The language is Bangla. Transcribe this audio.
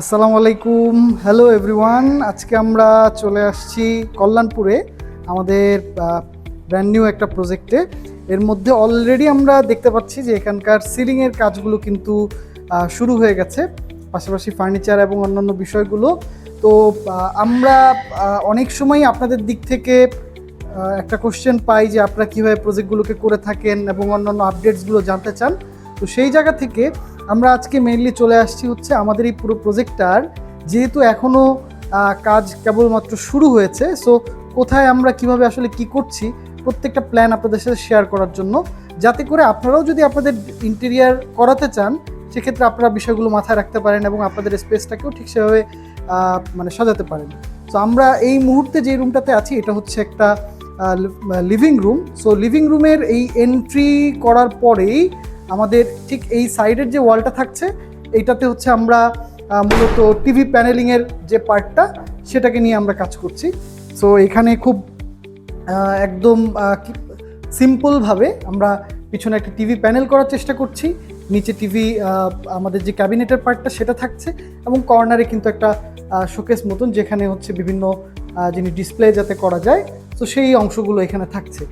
আসসালামু আলাইকুম। হ্যালো এভরিওয়ান আজকে আমরা চলে আসছি কল্যাণপুরে আমাদের ব্র্যান্ড নিউ একটা প্রজেক্টে এর মধ্যে অলরেডি আমরা দেখতে পাচ্ছি যে এখানকার সিলিংয়ের কাজগুলো কিন্তু শুরু হয়ে গেছে, পাশাপাশি ফার্নিচার এবং অন্যান্য বিষয়গুলো। তো আমরা অনেক সময় আপনাদের দিক থেকে একটা কোশ্চেন পাই যে আপনারা কীভাবে প্রজেক্টগুলোকে করে থাকেন এবং অন্যান্য আপডেটসগুলো জানতে চান। তো সেই জায়গা থেকে আমরা আজকে মেইনলি চলে আসছি হচ্ছে আমাদের এই পুরো প্রজেক্টটার যেহেতু এখনও কাজ কেবলমাত্র শুরু হয়েছে সো কোথায় আমরা কীভাবে আসলে কি করছি, প্রত্যেকটা প্ল্যান আপনাদের সাথে শেয়ার করার জন্য। যাতে করে আপনারাও যদি আপনাদের ইন্টেরিয়ার করাতে চান, সেক্ষেত্রে আপনারা বিষয়গুলো মাথায় রাখতে পারেন এবং আপনাদের স্পেসটাকেও ঠিক সেভাবে মানে সাজাতে পারেন। তো আমরা এই মুহূর্তে যে রুমটাতে আছি, এটা হচ্ছে একটা লিভিং রুম সো লিভিং রুমের এই এন্ট্রি করার পরেই আমাদের ঠিক এই সাইডের যে ওয়ালটা থাকছে এইটাতে হচ্ছে আমরা মূলত টিভি প্যানেলিংয়ের যে পার্টটা, সেটাকে নিয়ে আমরা কাজ করছি। সো এখানে খুব একদম সিম্পলভাবে আমরা পিছনে একটা টিভি প্যানেল করার চেষ্টা করছি। নিচে টিভি আমাদের যে ক্যাবিনেটের পার্টটা সেটা থাকছে এবং কর্নারে কিন্তু একটা শোকেস মতন যেখানে হচ্ছে বিভিন্ন জিনিস ডিসপ্লে যাতে করা যায়, তো সেই অংশগুলো এখানে থাকছে।